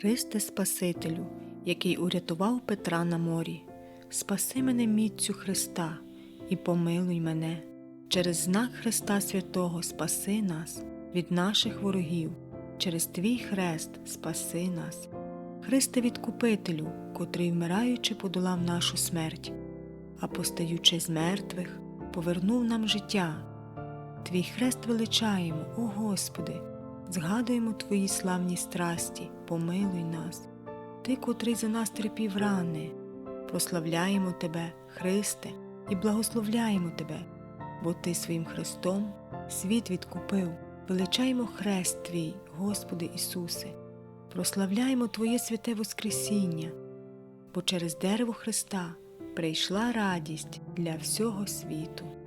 Христе Спасителю, який урятував Петра на морі, спаси мене міцю Христа і помилуй мене. Через знак Христа Святого спаси нас від наших ворогів, через Твій хрест спаси нас. Христе Відкупителю, котрий, вмираючи, подолав нашу смерть, а постаючи з мертвих, повернув нам життя. Твій хрест величаємо, о Господи, згадуємо Твої славні страсті, помилуй нас. Ти, котрий за нас терпів рани, прославляємо Тебе, Христе, і благословляємо Тебе, бо Ти своїм Христом світ відкупив, величаємо хрест Твій, Господи Ісусе, прославляємо Твоє святе Воскресіння, бо через дерево Христа прийшла радість для всього світу.